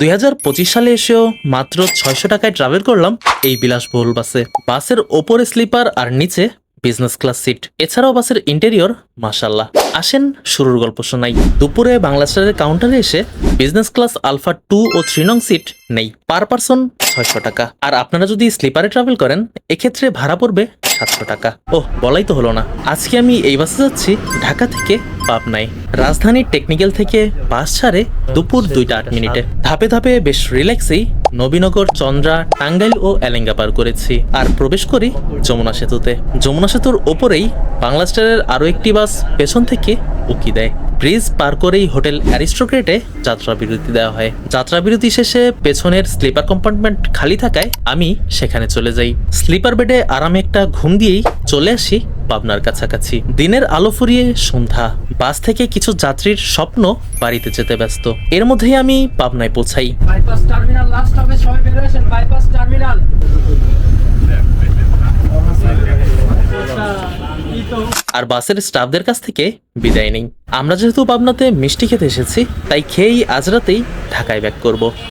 দুই হাজার পঁচিশ সালে এসেও মাত্র ছয়শো টাকায় ট্রাভেল করলাম এই বিলাসবহুল বাসে। বাসের ওপরে স্লিপার আর নিচে বিজনেস ক্লাস সিট এছাড়াও বাসের ইন্টেরিয়র মাসাল্লাহ আসেন, শুরুর গল্প শোনাই। দুপুরে বাংলাদেশের কাউন্টারে এসে বিজনেস ক্লাস আলফা টু ও থ্রি নং সিট নেই। পার পারসন ছয়শো টাকা। আর আপনারা যদি স্লিপারে ট্রাভেল করেন, এক্ষেত্রে ভাড়া পড়বে সাতশো টাকা। ওহ, বলাই তো হলো না। আজকে আমি এই বাসে যাচ্ছি ঢাকা থেকে পাবনায়। রাজধানীর টেকনিক্যাল থেকে বাস ছাড়ে দুপুর দুইটা আট মিনিটে। ধাপে ধাপে বেশ রিল্যাক্সেই নবীনগর, চন্দ্রা, টাঙ্গাইল ও এলেঙ্গা পার করেছি। আর প্রবেশ করি যমুনা সেতুতে। যমুনা সেতুর ওপরেই বাংলা স্টারের আরও একটি বাস পেছন থেকে উকি দেয়। ব্রিজ পার করেই হোটেল অ্যারিস্টোক্রেটে যাত্রা বিরতি দেওয়া হয়। যাত্রা বিরতি শেষে পেছনের স্লিপার কম্পার্টমেন্ট খালি থাকায় আমি সেখানে চলে যাই। স্লিপার বেডে আরামে একটা ঘুম দিয়েই চলে আসি পাবনার কাছাকাছি। দিনের আলো ফুরিয়ে সন্ধ্যা। বাস থেকে কিছু যাত্রীর স্বপ্ন বাড়িতে যেতে ব্যস্ত। এর মধ্যেই আমি পাবনায় পৌঁছাই। বাইপাস টার্মিনাল লাস্ট আর বাসের স্টাফদের কাছ থেকে বিদায় নেই। আমরা যেহেতু পাবনাতে মিষ্টি খেতে এসেছি, তাই খেয়েই আজ রাতেই ঢাকায় ব্যাক করব।